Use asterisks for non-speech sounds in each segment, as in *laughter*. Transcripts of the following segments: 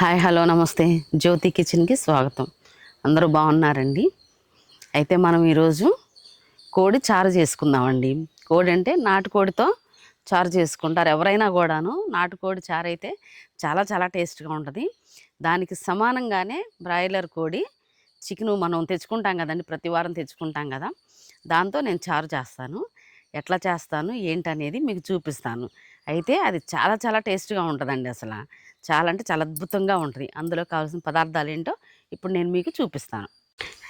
Hi hello నమస్తే. జ్యోతి కిచెన్కి స్వాగతం. అందరూ బాగున్నారండి? అయితే మనం ఈరోజు కోడి చారు చేసుకుందామండి. కోడి అంటే నాటుకోడితో చారు చేసుకుంటారు. ఎవరైనా కూడాను నాటుకోడి చారు అయితే చాలా చాలా టేస్ట్గా ఉంటుంది. దానికి సమానంగానే బ్రాయిలర్ కోడి చికెను మనం తెచ్చుకుంటాం కదండి ప్రతి వారం తెచ్చుకుంటాం కదా. దాంతో నేను చారు చేస్తాను. ఎట్లా చేస్తాను ఏంటనేది మీకు చూపిస్తాను. అయితే అది చాలా చాలా టేస్ట్గా ఉంటుందండి అసలు. చాలా అంటే చాలా అద్భుతంగా ఉంటుంది. అందులో కావాల్సిన పదార్థాలు ఏంటో ఇప్పుడు నేను మీకు చూపిస్తాను.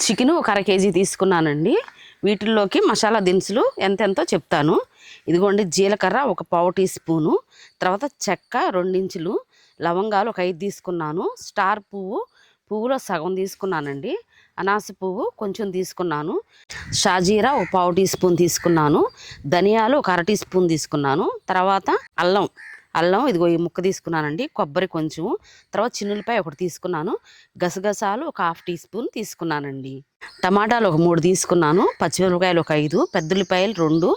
చికెన్ ఒక అర కేజీ తీసుకున్నానండి. వీటిల్లోకి మసాలా దినుసులు ఎంతెంతో చెప్తాను. ఇదిగోండి జీలకర్ర ఒక పావు టీ స్పూను తర్వాత చెక్క రెండించులు లవంగాలు ఒక ఐదు తీసుకున్నాను. స్టార్ పువ్వు పువ్వులో సగం తీసుకున్నానండి. అనాస పువ్వు కొంచెం తీసుకున్నాను. షాజీరా ఒక పావు టీ స్పూన్ తీసుకున్నాను. ధనియాలు ఒక అర టీ స్పూన్ తీసుకున్నాను. తర్వాత అల్లం అల్లం ఇదిగో ఈ ముక్క తీసుకున్నానండి కొబ్బరి కొంచెం తర్వాత చిన్నులపాయ ఒకటి తీసుకున్నాను గసగసాలు ఒక హాఫ్ టీ స్పూన్ తీసుకున్నానండి. టమాటాలు ఒక మూడు తీసుకున్నాను పచ్చిమిరపకాయలు ఒక ఐదు పెద్దలిపాయలు రెండు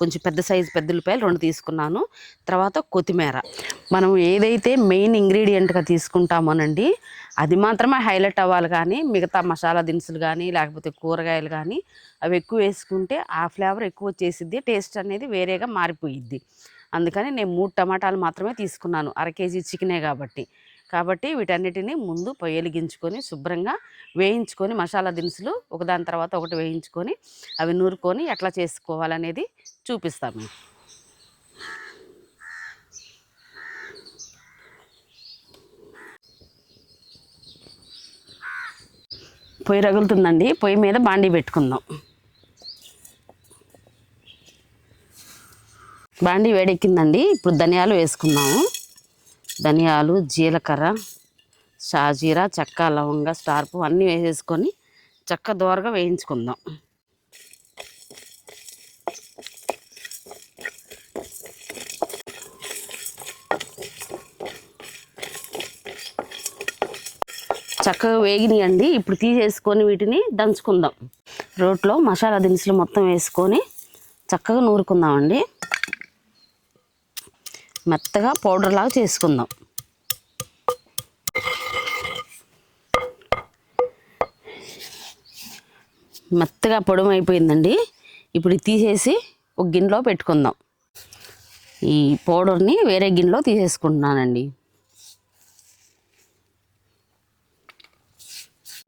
కొంచెం పెద్ద సైజు పెద్దలిపాయలు రెండు తీసుకున్నాను తర్వాత కొత్తిమీర. మనం ఏదైతే మెయిన్ ఇంగ్రీడియంట్గా తీసుకుంటామోనండి అది మాత్రమే హైలైట్ అవ్వాలి కానీ మిగతా మసాలా దినుసులు కానీ లేకపోతే కూరగాయలు కానీ అవి ఎక్కువ వేసుకుంటే ఆ ఫ్లేవర్ ఎక్కువ వచ్చేసిద్ది టేస్ట్ అనేది వేరేగా మారిపోయిద్ది. అందుకని నేను మూడు టమాటాలు మాత్రమే తీసుకున్నాను. అర కేజీ చికెనే కాబట్టి. కాబట్టి వీటన్నిటిని ముందు పొయ్యి వెలిగించుకొని శుభ్రంగా వేయించుకొని మసాలా దినుసులు ఒకదాని తర్వాత ఒకటి వేయించుకొని అవి నూరుకొని ఎట్లా చేసుకోవాలనేది చూపిస్తాము పొయ్యి రగులుతుందండి. పొయ్యి మీద బాండీ పెట్టుకుందాం. బాండి వేడెక్కిందండి. ఇప్పుడు ధనియాలు వేసుకుందాము. ధనియాలు జీలకర్ర షాజీరా చెక్క లవంగ స్టార్పు అన్నీ వేసేసుకొని చెక్క దోరగా వేయించుకుందాం. చక్కగా వేగినాయండి. ఇప్పుడు తీసేసుకొని వీటిని దంచుకుందాం. రోట్లో మసాలా దినుసులు మొత్తం వేసుకొని చక్కగా నూరుకుందామండి. మెత్తగా పౌడర్ లాగా చేసుకుందాం. మెత్తగా పొడవు అయిపోయిందండి. ఇప్పుడు తీసేసి ఒక గిన్నెలో పెట్టుకుందాం. ఈ పౌడర్ని వేరే గిన్నెలో తీసేసుకుంటున్నానండి.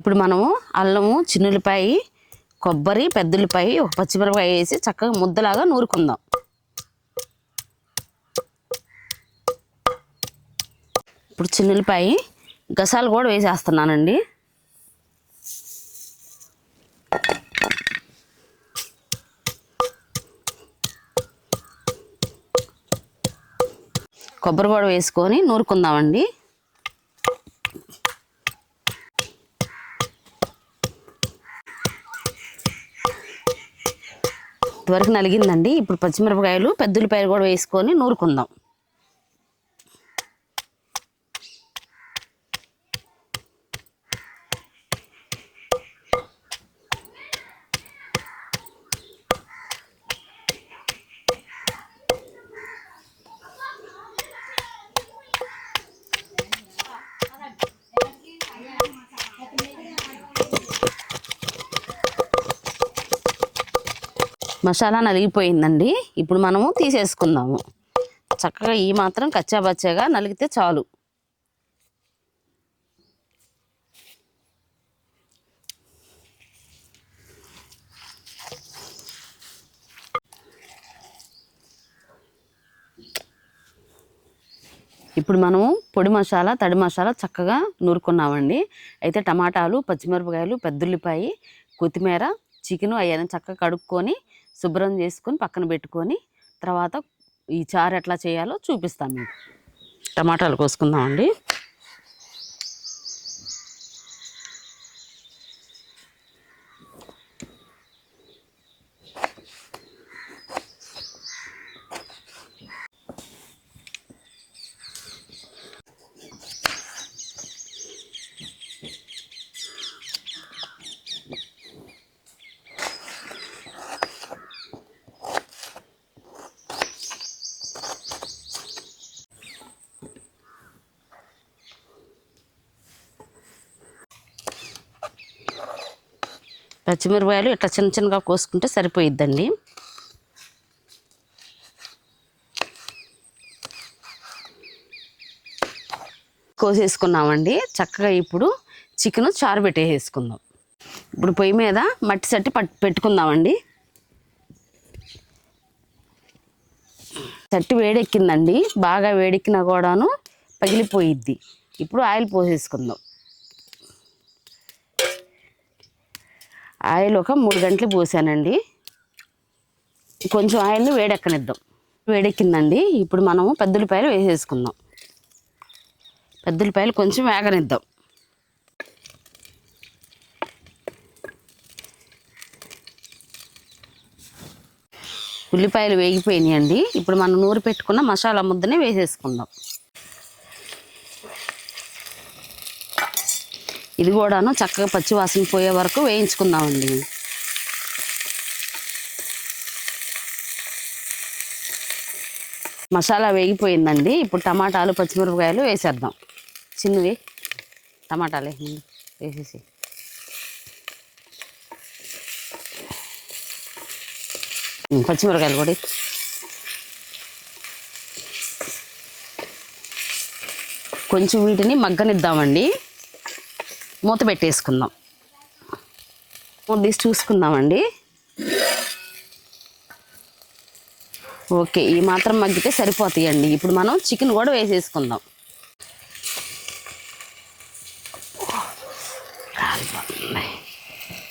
ఇప్పుడు మనము అల్లము చిన్నులపాయి కొబ్బరి పెద్దలపాయి ఒక పచ్చిమిరపకాయ వేసి చక్కగా ముద్దలాగా నూరుకుందాం. ఇప్పుడు చిన్నులపాయ గసాలు కూడా వేసేస్తున్నానండి. కొబ్బరి కూడా వేసుకొని నూరుకుందామండి. ఇంతవరకు నలిగిందండి. ఇప్పుడు పచ్చిమిరపకాయలు పెద్దలపాయలు కూడా వేసుకొని నూరుకుందాం. మసాలా నలిగిపోయిందండి. ఇప్పుడు మనము తీసేసుకుందాము. చక్కగా ఈ మాత్రం కచ్చాబచ్చాగా నలిగితే చాలు. ఇప్పుడు మనము పొడి మసాలా తడి మసాలా చక్కగా నూరుకున్నామండి. అయితే టమాటాలు పచ్చిమిరపకాయలు పెద్దుల్లిపాయ కొత్తిమీర చికెను అవన్నీ చక్కగా కడుక్కొని శుభ్రం చేసుకొని పక్కన పెట్టుకొని తర్వాత ఈ చారు ఎట్లా చేయాలో చూపిస్తాను మీకు. టమాటాలు కోసుకుందామండి. పచ్చిమిరపకాయలు ఇట్లా చిన్న చిన్నగా కోసుకుంటే సరిపోయిద్దండి. కోసేసుకున్నామండి. చక్కగా ఇప్పుడు చికెన్ చారు పెట్టేసేసుకుందాం. ఇప్పుడు పొయ్యి మీద మట్టి సట్టి పట్ పెట్టుకుందామండి. చట్టి వేడెక్కిందండి. బాగా వేడెక్కినా కూడాను పగిలిపోయిద్ది. ఇప్పుడు ఆయిల్ పోసేసుకుందాం. ఆయిల్ ఒక మూడు గంటలు పోసానండి. కొంచెం ఆయిల్ని వేడెక్కనిద్దాం. వేడెక్కిందండి. ఇప్పుడు మనము పెద్దలపాయలు వేసేసుకుందాం. పెద్దలపాయలు కొంచెం వేగనిద్దాం. ఉల్లిపాయలు వేగిపోయినాయండి. ఇప్పుడు మనం నూరు పెట్టుకున్న మసాలా ముద్దనే వేసేసుకుందాం. ఇది కూడాను చక్కగా పచ్చివాసన పోయే వరకు వేయించుకుందామండి మసాలా వేగిపోయిందండి. ఇప్పుడు టమాటాలు పచ్చిమిరపకాయలు వేసేద్దాం. చిన్నవి టమాటాలు వేసేసి. పచ్చిమిరపకాయలు కూడా. కొంచెం వీటిని మగ్గనిద్దామండి. మూత పెట్టేసుకుందాం. మూత తీసి చూసుకుందామండి. ఓకే ఈ మాత్రం మగ్గితే సరిపోతాయండి. ఇప్పుడు మనం చికెన్ కూడా వేసేసుకుందాం.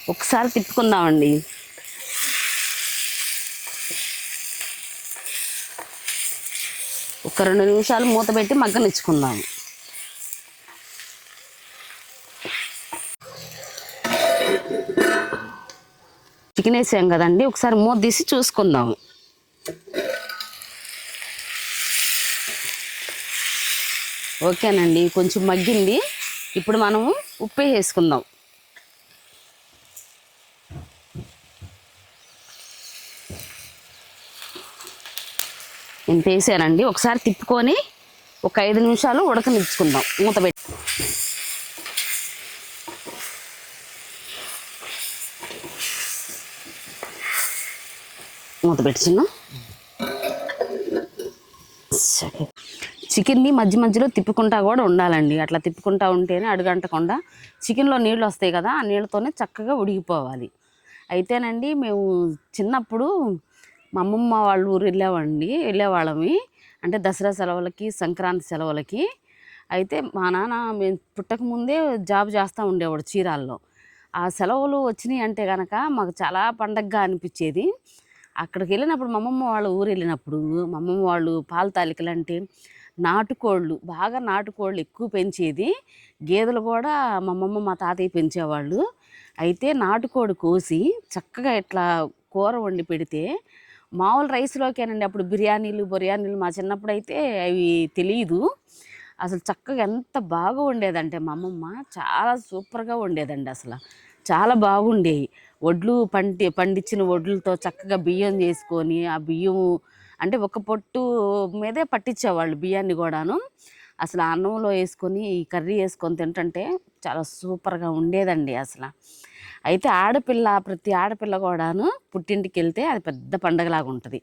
ఒకసారి తిప్పుకుందామండి. ఒక రెండు నిమిషాలు మూత పెట్టి మగ్గనిచ్చుకుందాము చికెన్ వేసాం కదండి. ఒకసారి మూత తీసి చూసుకుందాము. ఓకేనండి కొంచెం మగ్గింది. ఇప్పుడు మనము ఉప్పు వేసుకుందాం. ఇంత వేసానండి ఒకసారి తిప్పుకొని ఒక ఐదు నిమిషాలు ఉడకనిచ్చుకుందాం. మూత పెట్టి మూత పెట్టి చిన్న సరే. చికెన్ని మధ్య మధ్యలో తిప్పుకుంటా కూడా ఉండాలండి. అట్లా తిప్పుకుంటా ఉంటేనే అడుగంటకుండా చికెన్లో నీళ్ళు వస్తాయి కదా ఆ నీళ్ళతోనే చక్కగా ఉడికిపోవాలి. అయితేనండి మేము చిన్నప్పుడు మా అమ్మమ్మ వాళ్ళ ఊరు వెళ్ళేవాడిని వెళ్ళేవాళ్ళమి. అంటే దసరా సెలవులకి సంక్రాంతి సెలవులకి. అయితే మా నాన్న మేము పుట్టక ముందే జాబ్ చేస్తూ ఉండేవాడు చీరాల్లో. ఆ సెలవులు వచ్చినాయి అంటే కనుక మాకు చాలా పండగగా అనిపించేది. అక్కడికి వెళ్ళినప్పుడు మా అమ్మమ్మ వాళ్ళ ఊరు వెళ్ళినప్పుడు మా అమ్మమ్మ వాళ్ళు పాల తాలికలు అంటే నాటుకోళ్ళు బాగా నాటుకోళ్ళు ఎక్కువ పెంచేది. గేదెలు కూడా మా అమ్మమ్మ మా తాతయ్య పెంచేవాళ్ళు. అయితే నాటుకోడి కోసి చక్కగా ఇట్లా కూర వండి పెడితే మామూలు రైస్లోకేనండి. అప్పుడు బిర్యానీలు బిర్యానీలు మా చిన్నప్పుడు అయితే అవి తెలియదు అసలు చక్కగా ఎంత బాగా ఉండేదంటే మా అమ్మమ్మ చాలా సూపర్గా ఉండేదండి అసలు. చాలా బాగుండేవి వడ్లు పండి పండించిన వడ్లతో చక్కగా బియ్యం చేసుకొని ఆ బియ్యం అంటే ఒక పొట్టు మీదే పట్టించేవాళ్ళు బియ్యాన్ని కూడాను. అసలు అన్నంలో వేసుకొని ఈ కర్రీ వేసుకొని తింటుంటే చాలా సూపర్గా ఉండేదండి అసలు. అయితే ఆడపిల్ల ప్రతి ఆడపిల్ల కూడాను పుట్టింటికి వెళ్తే అది పెద్ద పండగలాగా ఉంటుంది.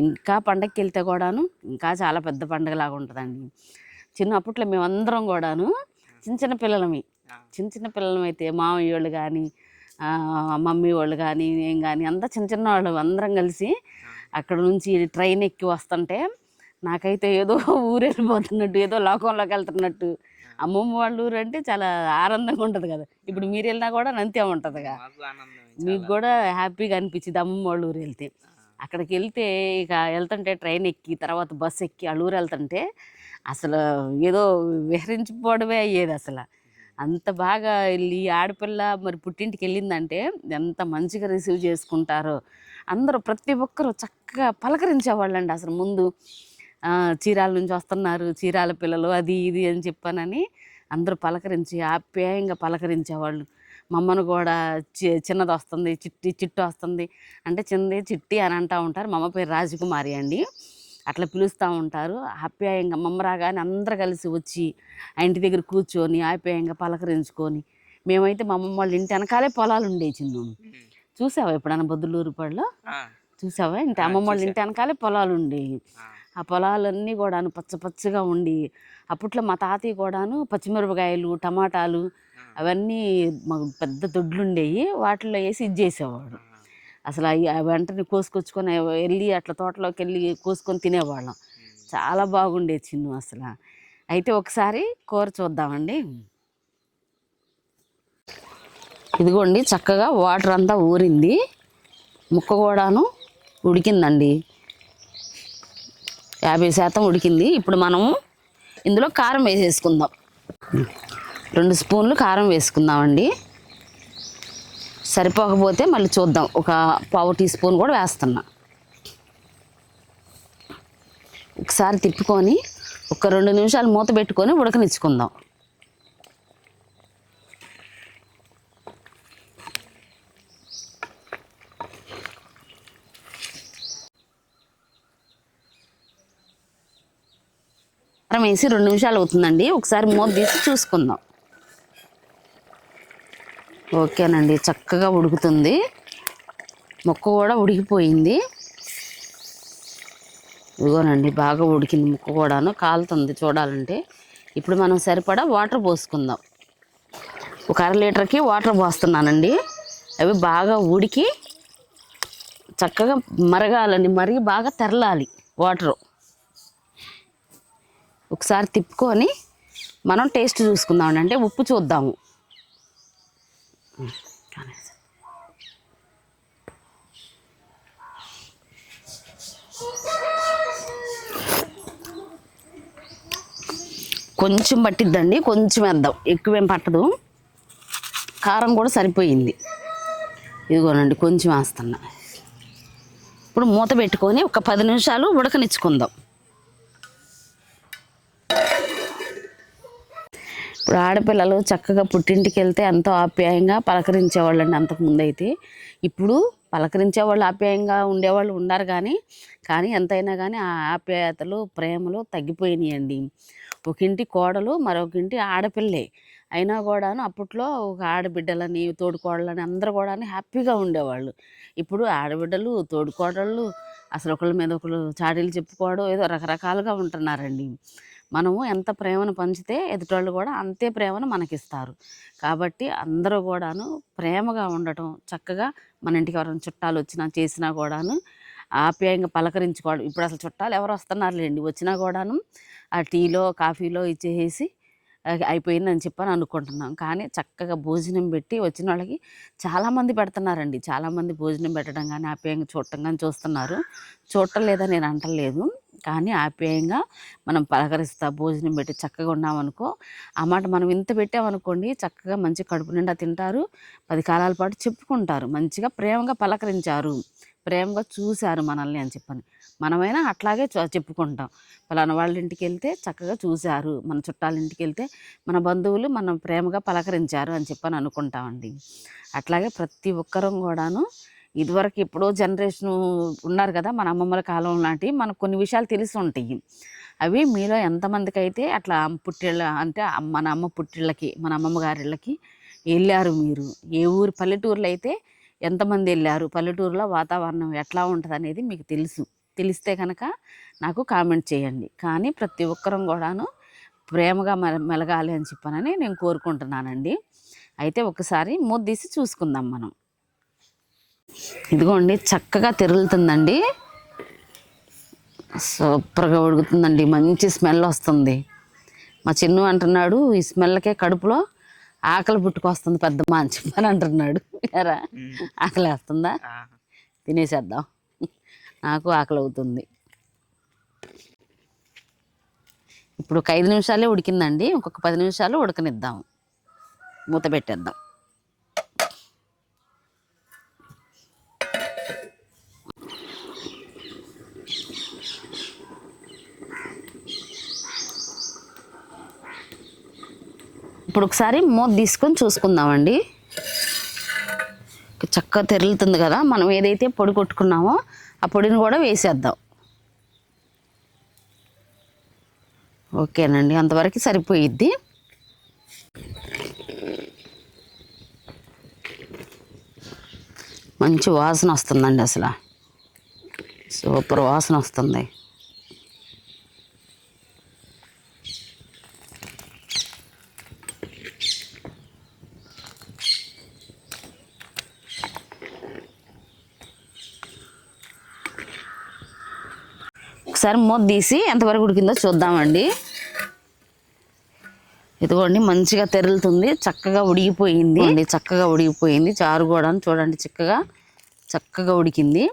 ఇంకా పండగకి వెళ్తే కూడాను ఇంకా చాలా పెద్ద పండగలాగా ఉంటుందండి. చిన్నప్పట్లో మేమందరం కూడాను చిన్న చిన్న పిల్లలమి. చిన్న చిన్న పిల్లలం అయితే మామయ్య వాళ్ళు కానీ మమ్మీ వాళ్ళు కానీ నేను కానీ అంతా చిన్న చిన్న వాళ్ళు అందరం కలిసి అక్కడ నుంచి ట్రైన్ ఎక్కి వస్తుంటే నాకైతే ఏదో *laughs* ఊరు వెళ్ళిపోతున్నట్టు ఏదో లోకంలోకి వెళ్తున్నట్టు. అమ్మమ్మ వాళ్ళ ఊరు అంటే చాలా ఆనందంగా ఉంటుంది కదా. ఇప్పుడు మీరు వెళ్ళినా కూడా అంతే ఉంటుందిగా మాకు కూడా హ్యాపీగా అనిపించింది అమ్మమ్మ వాళ్ళ ఊరు వెళ్తే. అక్కడికి వెళ్తే ఇక వెళ్తుంటే ట్రైన్ ఎక్కి తర్వాత బస్సు ఎక్కి వాళ్ళ ఊరు వెళ్తుంటే అసలు ఏదో విహరించిపోవడమే అయ్యేది అసలు. అంత బాగా వెళ్ళి ఆడపిల్ల మరి పుట్టింటికి వెళ్ళిందంటే ఎంత మంచిగా రిసీవ్ చేసుకుంటారో. అందరూ ప్రతి ఒక్కరూ చక్కగా పలకరించేవాళ్ళండి అసలు ముందు. చీరాల నుంచి వస్తున్నారు చీరాల పిల్లలు అది ఇది అని చెప్పానని అందరూ పలకరించి ఆప్యాయంగా పలకరించేవాళ్ళు. మమ్మను కూడా చి చిన్నది వస్తుంది చిట్టి చిట్టు వస్తుంది. అంటే చిన్నది చిట్టి అని అంటూ ఉంటారు. మమ్మ పేరు రాజకుమారి అండి. అట్లా పిలుస్తూ ఉంటారు. ఆప్యాయంగా మమ్మ రాగానే అందరు కలిసి వచ్చి ఆ ఇంటి దగ్గర కూర్చొని ఆప్యాయంగా పలకరించుకొని మేమైతే మా అమ్మమ్మ వాళ్ళ ఇంటి వెనకాలే పొలాలు ఉండేవి చిన్ను చూసావా ఎప్పుడన్నా బొద్దులూరు పడిలో చూసావా? ఇంటి అమ్మమ్మ వాళ్ళ ఇంటి వెనకాలే పొలాలు ఉండేవి. ఆ. పొలాలన్నీ కూడాను పచ్చ పచ్చగా ఉండి అప్పట్లో మా తాతయ్య కూడాను పచ్చిమిరపకాయలు టమాటాలు అవన్నీ మాకు పెద్ద దొడ్లు ఉండేవి. వాటిలో వేసి ఇది చేసేవాడు. అసలు అవి వెంటనే కోసుకొచ్చుకొని వెళ్ళి అట్లా తోటలోకి వెళ్ళి కోసుకొని తినేవాళ్ళం. చాలా బాగుండేది చిన్ను అసలు. అయితే ఒకసారి కూర చూద్దామండి. ఇదిగోండి చక్కగా వాటర్ అంతా ఊరింది. ముక్క కూడాను ఉడికిందండి. యాభై శాతం ఉడికింది. ఇప్పుడు మనము ఇందులో కారం వేసేసుకుందాం. రెండు స్పూన్లు కారం వేసుకుందామండి. సరిపోకపోతే మళ్ళీ చూద్దాం. ఒక పావు టీ స్పూన్ కూడా వేస్తున్నా. ఒకసారి తిప్పుకొని ఒక రెండు నిమిషాలు మూత పెట్టుకొని ఉడకనిచ్చుకుందాం. కారం వేసి రెండు నిమిషాలు అవుతుందండి. ఒకసారి మూత తీసి చూసుకుందాం. ఓకేనండి చక్కగా ఉడుకుతుంది. ముక్క కూడా ఉడికిపోయింది. ఇదిగోనండి బాగా ఉడికింది ముక్క కూడాను కాలుతుంది చూడాలంటే. ఇప్పుడు మనం సరిపడా వాటర్ పోసుకుందాం. ఒక అర లీటర్కి వాటర్ పోస్తున్నానండి. అవి బాగా ఉడికి చక్కగా మరగాలండి మరిగి బాగా తెరలాలి వాటరు. ఒకసారి తిప్పుకొని మనం టేస్ట్ చూసుకుందాం అంటే ఉప్పు చూద్దాము. కొంచెం పట్టిద్దండి కొంచెం వేద్దాం. ఎక్కువేం పట్టదు. కారం కూడా సరిపోయింది. ఇదిగోనండి కొంచెం వేస్తున్నా. ఇప్పుడు మూత పెట్టుకొని ఒక పది నిమిషాలు ఉడకనిచ్చుకుందాం. ఇప్పుడు ఆడపిల్లలు చక్కగా పుట్టింటికి వెళ్తే ఎంతో ఆప్యాయంగా పలకరించేవాళ్ళండి అంతకుముందు అయితే ఇప్పుడు పలకరించేవాళ్ళు ఆప్యాయంగా ఉండేవాళ్ళు ఉన్నారు కానీ కానీ ఎంతైనా కానీ ఆ ఆప్యాయతలు ప్రేమలు తగ్గిపోయినాయండి. ఒక ఇంటి కోడలు మరొక ఇంటి ఆడపిల్లే. అయినా కూడాను అప్పట్లో ఒక ఆడబిడ్డలని తోడుకోడలని అందరూ కూడా హ్యాపీగా ఉండేవాళ్ళు. ఇప్పుడు ఆడబిడ్డలు తోడుకోడళ్ళు అసలు ఒకళ్ళ మీద ఒకళ్ళు చాడీలు చెప్పుకోవడం ఏదో రకరకాలుగా ఉంటున్నారండి. మనము ఎంత ప్రేమను పంచితే ఎదుటోళ్ళు కూడా అంతే ప్రేమను మనకిస్తారు. కాబట్టి అందరూ కూడాను ప్రేమగా ఉండటం చక్కగా మన ఇంటికి ఎవరైనా చుట్టాలు వచ్చినా చేసినా కూడాను ఆప్యాయంగా పలకరించుకోవడం. ఇప్పుడు అసలు చుట్టాలు ఎవరు వస్తున్నారులేండి. వచ్చినా కూడాను ఆ టీలో కాఫీలో ఇచ్చేసి అయిపోయిందని చెప్పని అనుకుంటున్నాం. కానీ చక్కగా భోజనం పెట్టి వచ్చిన వాళ్ళకి చాలామంది పెడుతున్నారండి. చాలామంది భోజనం పెట్టడం కానీ ఆప్యాయంగా చూడటం కానీ చూస్తున్నారు. చూడటం లేదని నేను అంటలేదు. కానీ ఆప్యాయంగా మనం పలకరిస్తా భోజనం పెట్టి చక్కగా ఉన్నామనుకో ఆ మాట మనం ఇంత పెట్టామనుకోండి చక్కగా మంచి కడుపు నిండా తింటారు. పది కాలాల పాటు చెప్పుకుంటారు. మంచిగా ప్రేమగా పలకరించారు. ప్రేమగా చూశారు మనల్ని అని చెప్పని. మనమైనా అట్లాగే చెప్పుకుంటాం. పలానా వాళ్ళ ఇంటికి వెళ్తే చక్కగా చూశారు. మన చుట్టాల ఇంటికి వెళ్తే మన బంధువులు మనం ప్రేమగా పలకరించారు అని చెప్పని అనుకుంటామండి. అట్లాగే ప్రతి ఒక్కరం కూడాను ఇదివరకు ఎప్పుడో జనరేషన్ ఉన్నారు కదా మన అమ్మమ్మల కాలం లాంటి మనకు కొన్ని విషయాలు తెలిసి ఉంటాయి. అవి మీలో ఎంతమందికి అయితే అట్లా పుట్టిళ్ళ అంటే మన అమ్మ పుట్టిళ్ళకి మన అమ్మమ్మ గారిళ్ళకి వెళ్ళారు మీరు? ఏ ఊరు పల్లెటూరులో అయితే ఎంతమంది వెళ్ళారు పల్లెటూరులో వాతావరణం ఎట్లా ఉంటుంది అనేది మీకు తెలుసు. తెలిస్తే కనుక నాకు కామెంట్ చేయండి. కానీ ప్రతి ఒక్కరం కూడాను ప్రేమగా మెలగాలి అని చెప్పానని నేను కోరుకుంటున్నానండి. అయితే ఒకసారి మూత తీసి చూసుకుందాం మనం. ఇదిగోండి చక్కగా తిరుగుతుందండి సూపర్గా ఉడుకుతుందండి. మంచి స్మెల్ వస్తుంది. మా చిన్ను అంటున్నాడు ఈ స్మెల్కే కడుపులో ఆకలి పుట్టుకొస్తుంది పెద్ద మంచి అని అంటున్నాడు. ఎరా ఆకలి వేస్తుందా తినేసేద్దాం. నాకు ఆకలి అవుతుంది. ఇప్పుడు ఒక ఐదు నిమిషాలే ఉడికిందండి. ఇంకొక పది నిమిషాలు ఉడకనిద్దాం. మూత పెట్టేద్దాం. ఇప్పుడు ఒకసారి మూత తీసుకొని చూసుకుందామండి. చక్కగా తెరులుతుంది కదా మనం ఏదైతే పొడి కొట్టుకున్నామో ఆ పొడిని కూడా వేసేద్దాం. ఓకేనండి అంతవరకు సరిపోయిద్ది. మంచి వాసన వస్తుందండి అసలు. సూపర్ వాసన వస్తుంది. ఒకసారి మూత తీసి ఎంతవరకు ఉడికిందో చూద్దామండి. ఇదిగోండి మంచిగా తెరులుతుంది. చక్కగా ఉడికిపోయింది. అండి చక్కగా ఉడికిపోయింది. చారు కూడా చూడండి చిక్కగా చక్కగా ఉడికింది.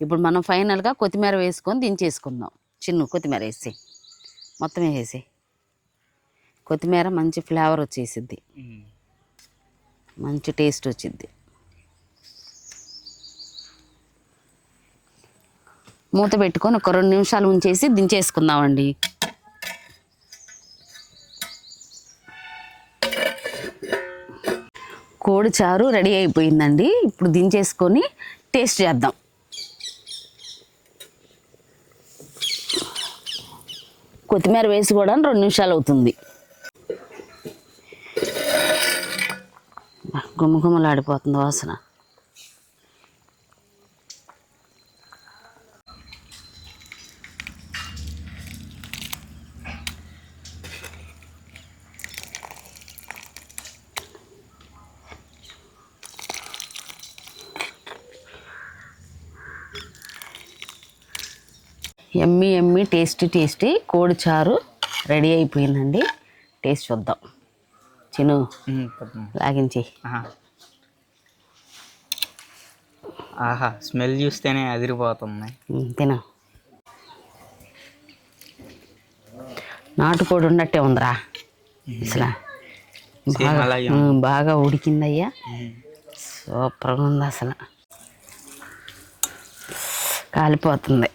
ఇప్పుడు మనం ఫైనల్గా కొత్తిమీర వేసుకొని దించేసుకుందాం. చిన్న కొత్తిమీర వేసి. మొత్తం వేసేసి కొత్తిమీర మంచి ఫ్లేవర్ వచ్చేసిద్ది. మంచి టేస్ట్ వచ్చిద్ది. మూత పెట్టుకొని ఒక రెండు నిమిషాలు ఉంచేసి దించేసుకుందామండి. కోడి చారు రెడీ అయిపోయిందండి. ఇప్పుడు దించేసుకొని టేస్ట్ చేద్దాం. కొత్తిమీర వేసి కూడా రెండు నిమిషాలు అవుతుంది. గుమ్మగుమ్మలాడిపోతుంది వాసన. ఎమ్మి ఎమ్మి టేస్టీ టేస్టీ కోడి చారు రెడీ అయిపోయిందండి. టేస్ట్ చూద్దాం. చిను లాగించి ఆహా. స్మెల్ చూస్తేనే అదిరిపోతుంది. తిన. నాటుకోడి ఉన్నట్టే ఉందిరా. అసలు. బాగా బాగా ఉడికిందయ్యా. సూపర్గా ఉంది అసలు. కాలిపోతుంది.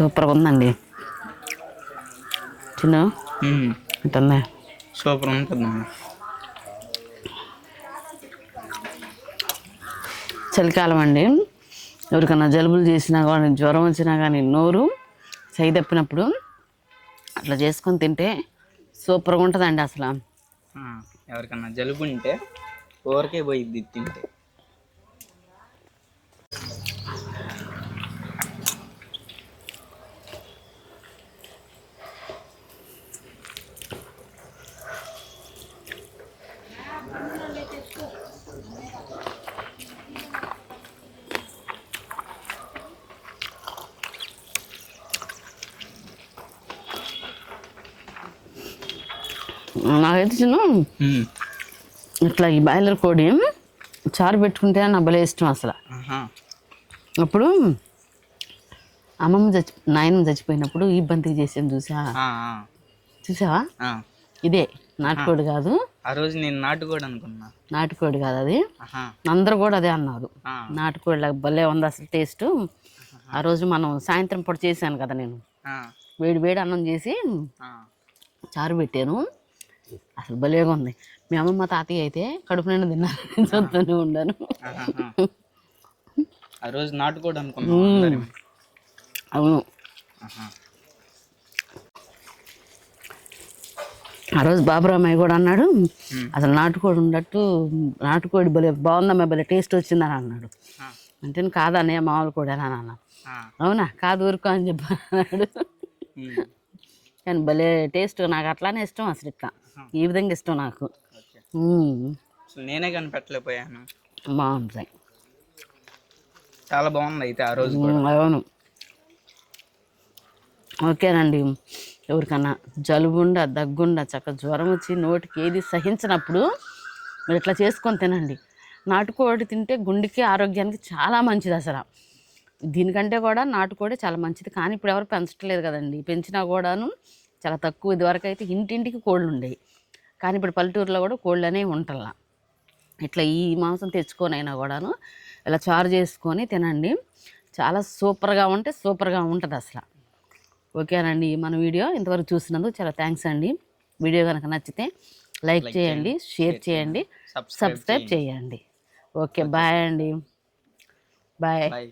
సూపర్గా ఉందండి. చిన్న. ఉంటుంది సూపర్ ఉంటుంది చలికాలం అండి. ఎవరికన్నా జలుబులు చేసినా కానీ జ్వరం వచ్చినా కానీ నోరు చేయి తప్పినప్పుడు అట్లా చేసుకొని తింటే సూపర్గా ఉంటుందండి అసలు. ఎవరికన్నా జలుబు ఉంటే ఊరికే పోయిద్ది తింటే నాకైతే చిన్న మ్మ్. ఇట్లా ఈ బాయిలర్ కోడి చారు పెట్టుకుంటే నా భలే ఇష్టం అసలు. అప్పుడు అమ్మమ్మ చచ్చి నాయనమ్మ చచ్చిపోయినప్పుడు ఈ బంతికి చూసా ఆ, చూసావా. ఇదే నాటుకోడి కాదు. ఆ రోజు నేను నాటుకోడు అనుకున్నా. నాటుకోడి కాదు అది. అందరూ కూడా అదే అన్నారు. నాటుకోడి భలే ఉంది అసలు టేస్ట్. ఆ రోజు మనం సాయంత్రం పూట చేశాను కదా నేను. వేడి వేడి అన్నం చేసి. చారు పెట్టాను. అసలు భలేగా ఉంది. మీ అమ్మమ్మ తాతయ్య అయితే కడుపు నిండా తిన్నారు చూస్తూనే. ఆ రోజు నాటుకోడు అనుకున్నా అందరం. అవును. ఆ రోజు బాబురామయ్య కూడా అన్నాడు అసలు నాటుకోడి ఉన్నట్టు నాటుకోడి భలే బాగుందమ్మా భలే టేస్ట్ వచ్చిందని అన్నాడు అంటే కాదనే మామూలు కూడా అని అన్నా. అవునా కాదు ఊరుకో అని చెప్పి అన్నాడు మ్మ్. కానీ భలే టేస్ట్ నాకు అట్లానే ఇష్టం అసలు ఇట్లా ఈ విధంగా ఇష్టం నాకు. అసలు నేనే కనిపెట్టలేకపోయాను. బాగుంటాయి చాలా బాగుంది అయితే ఆ రోజు అవును. ఓకేనండి. ఎవరికన్నా జలుబుండ దగ్గుండ చక్క జ్వరం వచ్చి నోటికి ఏది సహించినప్పుడు మీరు ఇట్లా చేసుకొని తినండి. నాటుకోడి తింటే గుండెకి ఆరోగ్యానికి చాలా మంచిది అసలు. దీనికంటే కూడా నాటుకోడి చాలా మంచిది. కానీ ఇప్పుడు ఎవరు పెంచట్లేదు కదండి. పెంచినా కూడాను చాలా తక్కువ. ఇదివరకు అయితే ఇంటింటికి కోళ్ళు ఉండేవి. కానీ ఇప్పుడు పల్లెటూరులో కూడా కోళ్ళు అనేవి ఉంటల్లా. ఇట్లా ఈ మాంసం తెచ్చుకొని అయినా కూడాను ఇలా చారు చేసుకొని తినండి. చాలా సూపర్గా ఉంటే సూపర్గా ఉంటుంది అసలు. ఓకేనండి మన వీడియో ఇంతవరకు చూసినందుకు చాలా థ్యాంక్స్ అండి. వీడియో కనుక నచ్చితే లైక్ చేయండి షేర్ చేయండి సబ్స్క్రైబ్ చేయండి. ఓకే బాయ్ అండి. బాయ్.